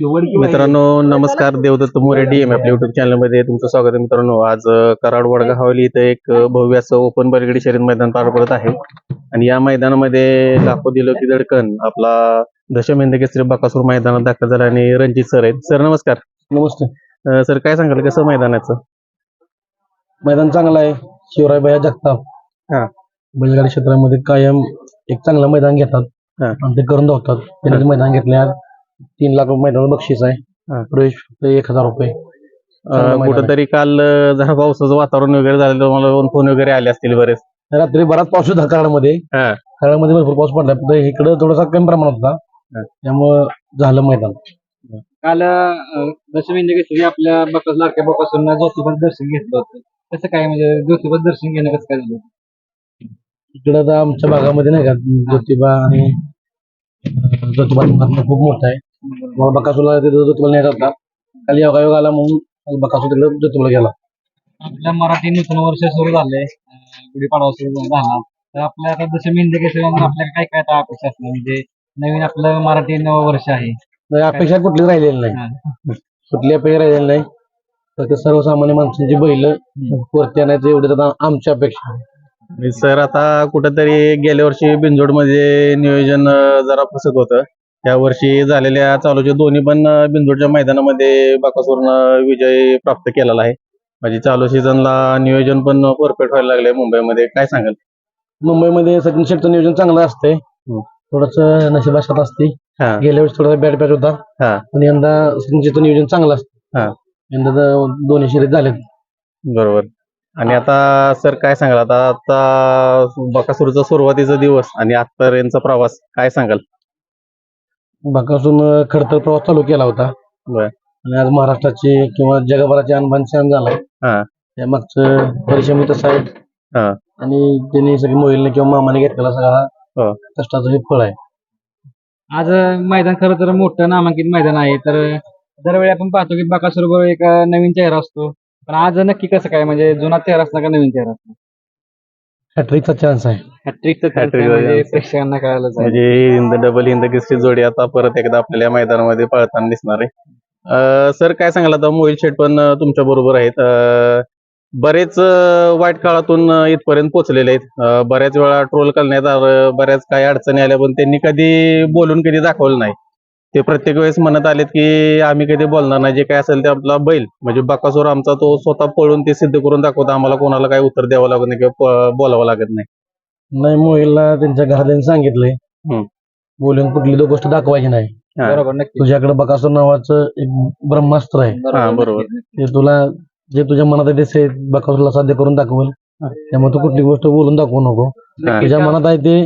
मित्रांनो नमस्कार. देवदत्त मोरे डीएम आपल्या युट्यूब चॅनलमध्ये तुमचं स्वागत आहे मित्रांनो. आज कराड वडगा हवेली इथं एक भव्य असं ओपन बरगडी शर्यत मैदान पार पडत आहे. आणि या मैदानामध्ये लाखो दिलो की दडकन आपला दशम केसरी बकासूर मैदानात दाखल झाला आणि रणजित सर आहेत. सर नमस्कार. नमस्ते. सर काय सांगाल? कसं मैदानाचं? मैदान चांगलं आहे. शिवराय भैया जगताप. हा. बैलगाडी क्षेत्रामध्ये कायम एक चांगलं मैदान घेतात. हा. ते करून धावतात. त्यांनी ते मैदान घेतले आज तीन लाख रुपये मैदानात बक्षीस हा. आहे प्रवेश फक्त एक हजार रुपये. कुठंतरी काल जरा पावसाचं वातावरण वगैरे झालं तर मला फोन वगैरे आले असतील बरेच. रात्री बराच पाऊस होता कराडमध्ये हा. कराडमध्ये भरपूर पाऊस पडला. फक्त इकडे थोडासा कमी प्रमाणात होता. त्यामुळं झालं मैदान. काल दशमी केसरी आपल्या बकास लाडक्या बकासून ज्योतिबाचं दर्शन घेतलं होतं. कसं काय म्हणजे ज्योतिबाचं दर्शन घेणं कसं काय झालं? इकडं तर आमच्या भागामध्ये नाही का ज्योतिबा आणि ज्योतिबा खूप मोठा आहे. मला बकासूरला तिथं ज्योतिबा न्यायचा होता. काल योगायोग आला म्हणून बकासूर तिकडे गेला. आपल्या मराठी नूतन वर्ष सुरू झालंय. अं, गुढीपाडवा सुरू झाला. तर आपल्या आता दशमी हिंद केसरी आपल्याला काय काय आता अपेक्षा असणार म्हणजे नवीन आपलं मराठी नव वर्ष आहे. नाही, अपेक्षा कुठलीच राहिलेली नाही. कुठली अपेक्षा राहिलेली नाही. फक्त सर्वसामान्य माणसांची बैल वरती आणायचं एवढं आता आमची अपेक्षा आहे. सर आता कुठंतरी गेल्या वर्षी बिंजोडमध्ये नियोजन जरा फसत होतं. या वर्षी झालेल्या चालूच्या दोन्ही पण अ, बिंजोडच्या मैदानामध्ये बाकासूरनं विजय प्राप्त केलेला आहे. म्हणजे चालू सीझनला नियोजन पण परफेक्ट व्हायला लागलंय मुंबईमध्ये. काय सांगाल? मुंबईमध्ये सचिन शेटचं नियोजन चांगलं असतंय. थोडस नशिबाशात असते गेल्या वेळेस थोडासा बॅट पॅच होता. पण यंदा सचिन शेटचं नियोजन चांगलं असतं हा. यंदा दोन्ही शर्यत झालेत. बरोबर. आणि आता सर काय सांगाल? आता आता बकासूरचा सुरुवातीचा दिवस आणि आजपर्यंतचा प्रवास काय सांगाल? बाकासून खडतर प्रवास चालू केला होता बर. आणि आज महाराष्ट्राचे किंवा जगभराचे अनबान सण झाला हा. त्या मागचं परिश्रमी तसं आहे हा. आणि त्यांनी सगळी मोहिलने किंवा मामाने घेतलेला सगळा हो. कष्टाचं हे फळ आहे आज मैदान खरं तर मोठं नामांकित मैदान आहे तर दरवेळी आपण पाहतो की बकासूर बरोबर एक नवीन चेहरा असतो पण आज नक्की कसं काय म्हणजे जुना चेहरा असला का नवीन चेहरा असला हॅट्रिकचा चान्स आहे. हॅट्रिकचं म्हणजे chance. प्रेक्षकांना कळायला म्हणजे हिंद डबल हिंद जोडी आता परत एकदा आपल्याला या मैदानामध्ये पळताना दिसणार आहे. अं, सर काय सांगाल आता? मोहिल शेठ पण तुमच्या बरोबर आहेत. अं, बरेच अं, वाईट काळातून अं, इथपर्यंत पोहोचलेले आहेत. अं, बऱ्याच वेळा ट्रोल करण्यात आलं बऱ्याच काही अडचणी आल्या पण त्यांनी कधी बोलून कधी दाखवलं नाही. ते प्रत्येक वेळेस म्हणत आलेत की आम्ही कधी बोलणार नाही. जे काय असेल ते आपला बैल. म्हणजे बकासूर आमचा तो स्वतः पळून ते सिद्ध करून दाखवतो. आम्हाला कोणाला काही उत्तर द्यावं लागत नाही किंवा बोलावं लागत नाही. नाही मोहिलला त्यांच्या घरात सांगितलंय. बोलून कुठली दो गोष्ट दाखवायची नाही. बरोबर तुझ्याकडे बकासूर नावाचं एक ब्रह्मास्त्र आहे. हा, बरोबर. ते तुला जे तुझ्या मनात आहे ते बकासूरला साध्य करून दाखवल. त्यामुळे तू कुठली गोष्ट बोलून दाखवू नको. तुझ्या मनात आहे ते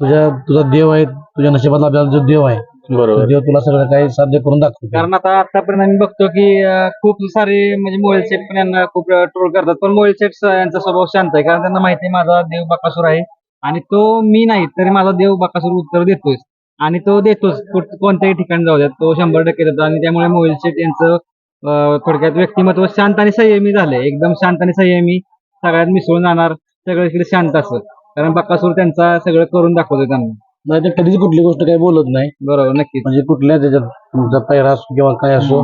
तुझ्या तुझा देव आहे तुझ्या नशिबात आपल्याला जो देव आहे बरोबर. देव तुला सगळं काही साध्य करून दाखवतो. कारण आता आतापर्यंत आम्ही बघतो की अं, खूप सारे म्हणजे मोबाईल सेट पण यांना खूप ट्रोल करतात. पण मोबाईल सेट यांचा स्वभाव शांत आहे. कारण त्यांना माहिती आहे माझा देव बकासूर आहे. आणि तो मी नाही तरी माझा देव बकासूर उत्तर देतोय आणि तो देतोच कुठ- कोणत्याही ठिकाणी जाऊ द्यात. तो शंभर टक्के देतो. आणि त्यामुळे मोबाईल सेट यांचं अं, थोडक्यात व्यक्तिमत्व शांत आणि संयमी झालंय. एकदम शांत आणि संयमी. सगळ्यात मिसळून जाणार सगळीकडे शांत असत कारण बकासूर त्यांचा सगळं करून दाखवतोय त्यांना. नाही ते कधीच कुठली गोष्ट काही बोलत नाही. बरोबर नक्कीच. म्हणजे कुठल्या त्याच्यात तुमचा पैरा असो किंवा काय असो.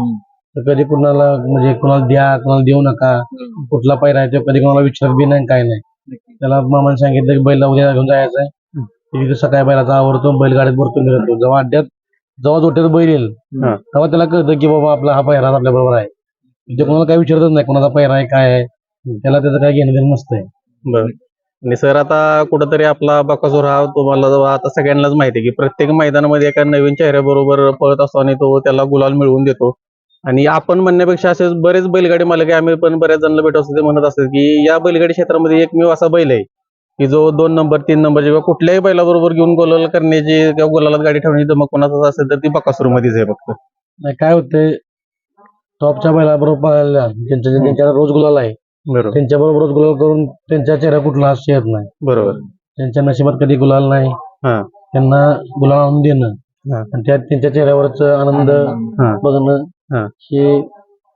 तर कधी कुणाला म्हणजे कुणाला द्या कुणाला देऊ नका. कुठला पैरा आहे तो कधी कोणाला विचारत बी नाही काय नाही. नक्की. त्याला मामाने सांगितलं की बैला उद्या घेऊन जायचं आहे. तिथे सकाळी बैलाचा आवडतो बैलगाडीत भरतो मिळतो जेव्हा अड्ड्यात जेव्हा जोट्यात बैल येईल. तेव्हा त्याला कळतं की बाबा आपला हा पैरा आपल्या बरोबर आहे. ते कोणाला काही विचारतच नाही कोणाचा पैरा आहे काय आहे. त्याला त्याचं काय घेणं देणं नसतंय. बर. आणि सर आता कुठंतरी आपला बकासूर हा तुम्हाला आता सगळ्यांनाच माहिती आहे की प्रत्येक मैदानामध्ये एका नवीन चेहऱ्याबरोबर पळत असतो आणि तो त्याला गुलाल मिळवून देतो. आणि आपण म्हणण्यापेक्षा असे बरेच बैलगाडी मालक आहे. आम्ही पण बऱ्याच जणांना भेटत असतो ते म्हणत असतात की या बैलगाडी क्षेत्रामध्ये एकमेव असा बैल आहे की जो दोन नंबर तीन नंबर किंवा कुठल्याही बैलाबरोबर घेऊन गोलाल करण्याची किंवा गोलालात गाडी ठेवण्याची तर कोणाचा असेल तर ती बकासूर मध्येच आहे फक्त. नाही काय होतंय टॉपच्या बैलाबरोबर त्यांच्या रोज गुलाल आहे बरोबर. त्यांच्या बरोबर रोज गुलाल करून त्यांच्या चेहरा कुठला हास्य येत नाही. बरोबर. त्यांच्या नशिबात कधी गुलाल नाही. हा. त्यांना गुलाल आणून देणं. हा. आणि त्यात त्यांच्या चेहऱ्यावरच आनंद हा. बघणं हा. हे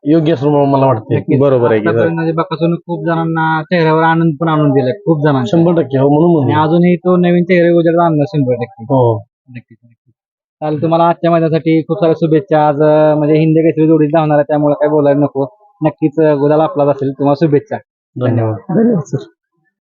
योग्य असं मला वाटते नक्कीच. बरोबर आहे की सर. आतापर्यंत बकासूरनं खूप जणांना चेहऱ्यावर आनंद पण आणून दिलाय खूप जणांना शंभर टक्के हो म्हणून आणि. अजूनही तो नवीन चेहरे उजेड आणणार शंभर टक्के. हो. नक्कीच नक्कीच. चालेल तुम्हाला आजच्या मैदानासाठी खूप साऱ्या शुभेच्छा. आज अं, म्हणजे हिंदी केसरी जोडी धावणार आहे त्यामुळे काय बोलायला नको. नक्कीच गुलाल आपलाच असेल. तुम्हाला शुभेच्छा. धन्यवाद. धन्यवाद सर.